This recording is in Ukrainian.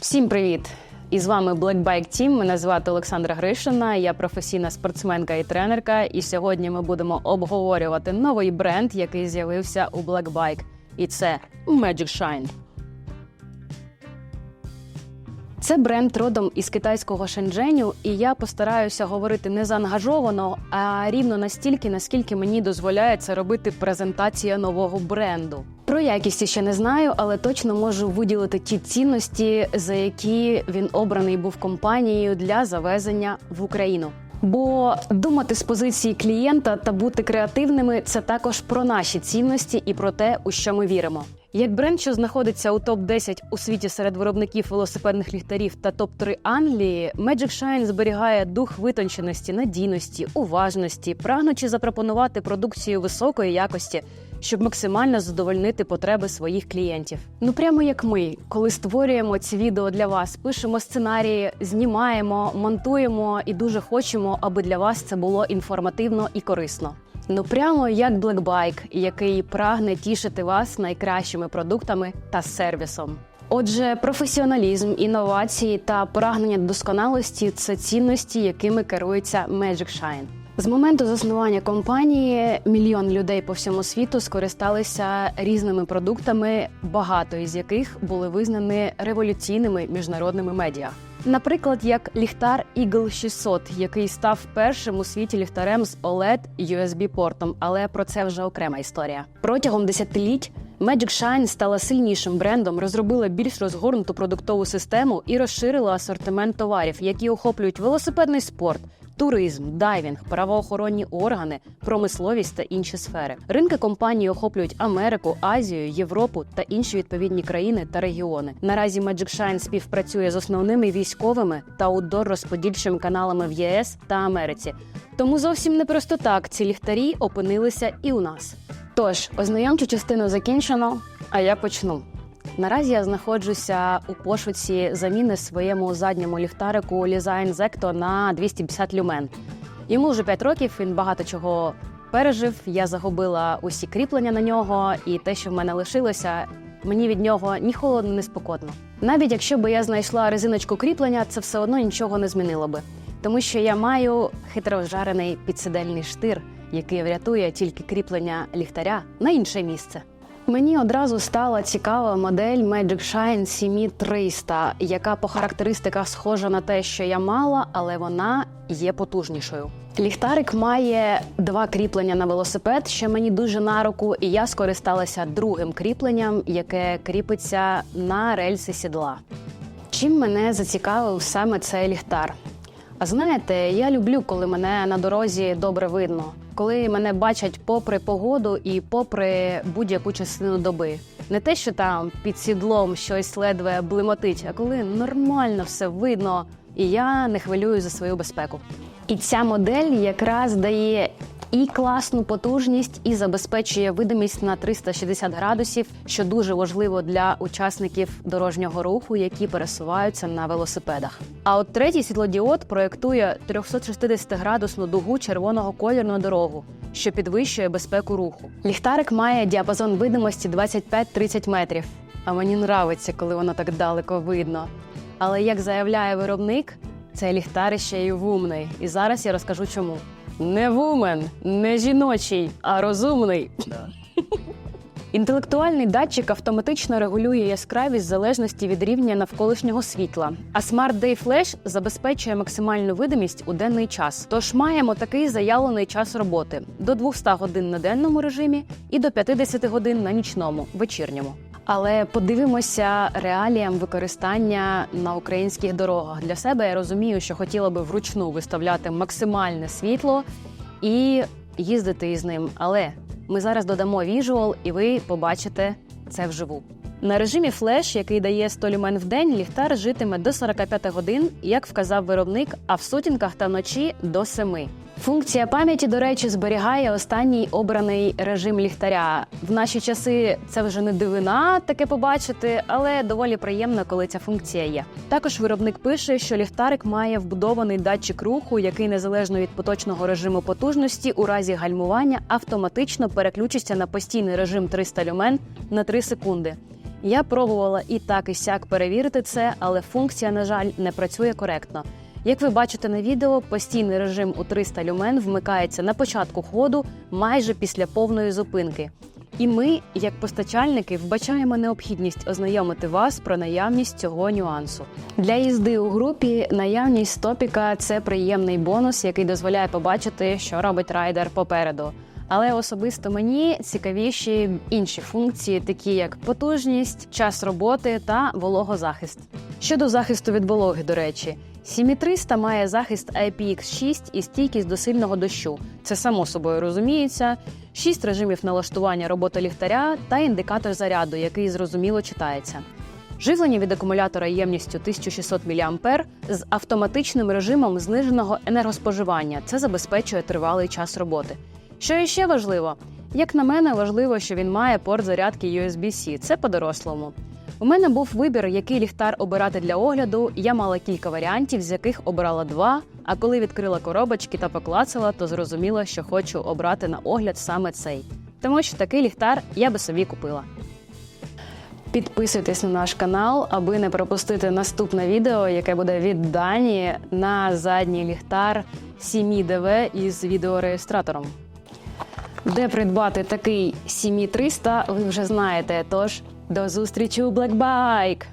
Всім привіт! І з вами Black Bike Team. Мене звати Олександра Гришина. Я професійна спортсменка і тренерка. І сьогодні ми будемо обговорювати новий бренд, який з'явився у Black Bike. І це Magic Shine. Це бренд родом із китайського Шендженю, і я постараюся говорити не заангажовано, а рівно настільки, наскільки мені дозволяє це робити презентація нового бренду. Про якість ще не знаю, але точно можу виділити ті цінності, за які він обраний був компанією для завезення в Україну. Бо думати з позиції клієнта та бути креативними це також про наші цінності і про те, у що ми віримо. Як бренд, що знаходиться у топ 10 у світі серед виробників велосипедних ліхтарів та топ 3 Англії, Magic Shine зберігає дух витонченості, надійності, уважності, прагнучи запропонувати продукцію високої якості, щоб максимально задовольнити потреби своїх клієнтів. Ну прямо як ми, коли створюємо ці відео для вас, пишемо сценарії, знімаємо, монтуємо і дуже хочемо, аби для вас це було інформативно і корисно. Ну прямо як Bike, який прагне тішити вас найкращими продуктами та сервісом. Отже, професіоналізм, інновації та прагнення досконалості це цінності, якими керується Magic Shine. З моменту заснування компанії мільйон людей по всьому світу скористалися різними продуктами, багато із яких були визнані революційними міжнародними медіа. Наприклад, як ліхтар Eagle 600, який став першим у світі ліхтарем з OLED USB портом, але про це вже окрема історія. Протягом десятиліть Magic Shine стала сильнішим брендом, розробила більш розгорнуту продуктову систему і розширила асортимент товарів, які охоплюють велосипедний спорт. Туризм, дайвінг, правоохоронні органи, промисловість та інші сфери. Ринки компанії охоплюють Америку, Азію, Європу та інші відповідні країни та регіони. Наразі Magic Shine співпрацює з основними військовими та аутдор розподільчими каналами в ЄС та Америці. Тому зовсім не просто так ці ліхтарі опинилися і у нас. Тож, ознайомчу частину закінчено, а я почну. Наразі я знаходжуся у пошуці заміни своєму задньому ліхтарику Lizine Zecto на 250 люмен. Йому вже 5 років, він багато чого пережив. Я загубила усі кріплення на нього, і те, що в мене лишилося, мені від нього ні холодно, ні спокотно. Навіть якщо би я знайшла резиночку кріплення, це все одно нічого не змінило би, тому що я маю хитро вжарений підсидельний штир, який врятує тільки кріплення ліхтаря на інше місце. Мені одразу стала цікава модель Magic Shine 7300, яка по характеристиках схожа на те, що я мала, але вона є потужнішою. Ліхтарик має два кріплення на велосипед, що мені дуже на руку, і я скористалася другим кріпленням, яке кріпиться на рельси сідла. Чим мене зацікавив саме цей ліхтар? А знаєте, я люблю, коли мене на дорозі добре видно, коли мене бачать попри погоду і попри будь-яку частину доби. Не те, що там під сідлом щось ледве блимотить, а коли нормально все видно, і я не хвилюю за свою безпеку. І ця модель якраз дає і класну потужність, і забезпечує видимість на 360 градусів, що дуже важливо для учасників дорожнього руху, які пересуваються на велосипедах. А от третій світлодіод проєктує 360-градусну дугу червоного кольору на дорогу, що підвищує безпеку руху. Ліхтарик має діапазон видимості 25-30 метрів. А мені нравиться, коли воно так далеко видно. Але як заявляє виробник, цей ліхтар ще й вумний. І зараз я розкажу чому. Не вумен, не жіночий, а розумний. Інтелектуальний датчик автоматично регулює яскравість в залежності від рівня навколишнього світла. А Smart Day Flash забезпечує максимальну видимість у денний час. Тож маємо такий заявлений час роботи до 200 годин на денному режимі і до 50 годин на нічному вечірньому. Але подивимося реаліям використання на українських дорогах. Для себе я розумію, що хотіла би вручну виставляти максимальне світло і їздити із ним. Але ми зараз додамо віжуал, і ви побачите це вживу. На режимі флеш, який дає 100 люмен в день, ліхтар житиме до 45 годин, як вказав виробник, а в сутінках та вночі до 7. Функція пам'яті, до речі, зберігає останній обраний режим ліхтаря. В наші часи це вже не дивина таке побачити, але доволі приємно, коли ця функція є. Також виробник пише, що ліхтарик має вбудований датчик руху, який незалежно від поточного режиму потужності у разі гальмування автоматично переключиться на постійний режим 300 люмен на 3 секунди. Я пробувала і так, і сяк перевірити це, але функція, на жаль, не працює коректно. Як ви бачите на відео, постійний режим у 300 люмен вмикається на початку ходу майже після повної зупинки. І ми, як постачальники, вбачаємо необхідність ознайомити вас про наявність цього нюансу. Для їзди у групі наявність стопіка це приємний бонус, який дозволяє побачити, що робить райдер попереду. Але особисто мені цікавіші інші функції, такі як потужність, час роботи та вологозахист. Щодо захисту від вологи, до речі, 7300 має захист IPX6 і стійкість до сильного дощу. Це само собою розуміється. Шість режимів налаштування роботи ліхтаря та індикатор заряду, який зрозуміло читається. Живлення від акумулятора ємністю 1600 мА з автоматичним режимом зниженого енергоспоживання. Це забезпечує тривалий час роботи. Що іще важливо, як на мене, важливо, що він має порт зарядки USB-C. Це по-дорослому. У мене був вибір, який ліхтар обирати для огляду. Я мала кілька варіантів, з яких обрала два. А коли відкрила коробочки та поклацала, то зрозуміла, що хочу обрати на огляд саме цей. Тому що такий ліхтар я би собі купила. Підписуйтесь на наш канал, аби не пропустити наступне відео, яке буде від Дані на задній ліхтар 7DV із відеореєстратором. Де придбати такий 7300, ви вже знаєте. Тож до зустрічі у Blackbike!